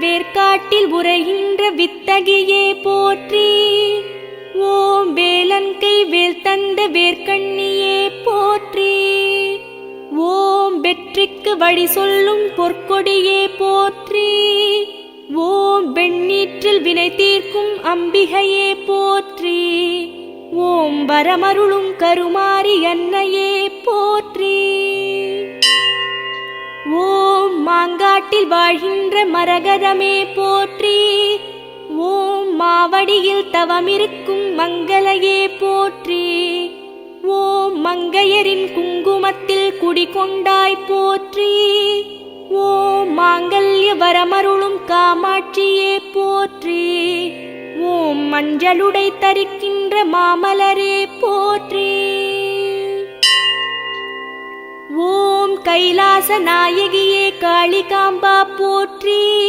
வேர்க்காட்டில் உரைகின்ற வித்தகியே போற்றி ஓம் வேலன்கை வேல் தந்த வேர்க்கண்ணியே போற்றி ஓம் வெற்றிக்கு வழி சொல்லும் பொற்கொடியே போற்றி ஓம் வெண்ணீற்றில் வினை தீர்க்கும் அம்பிகையே போற்றி ஓம் வரமருளும் கருமாரி அன்னையே போ மாங்காட்டில் வாழ்கின்ற மரகதமே போற்றி ஓம் மாவடியில் தவமிருக்கும் மங்களையே போற்றி ஓம் மங்கையரின் குங்குமத்தில் குடிகொண்டாய் போற்றி ஓம் மாங்கல்ய வரமருளும் காமாட்சியே போற்றி ஓம் மஞ்சளுடை தரிக்கின்ற மாமலரே போற்றி. ஓம் கைலாச நாயகி காளிகாம்பா போற்றி.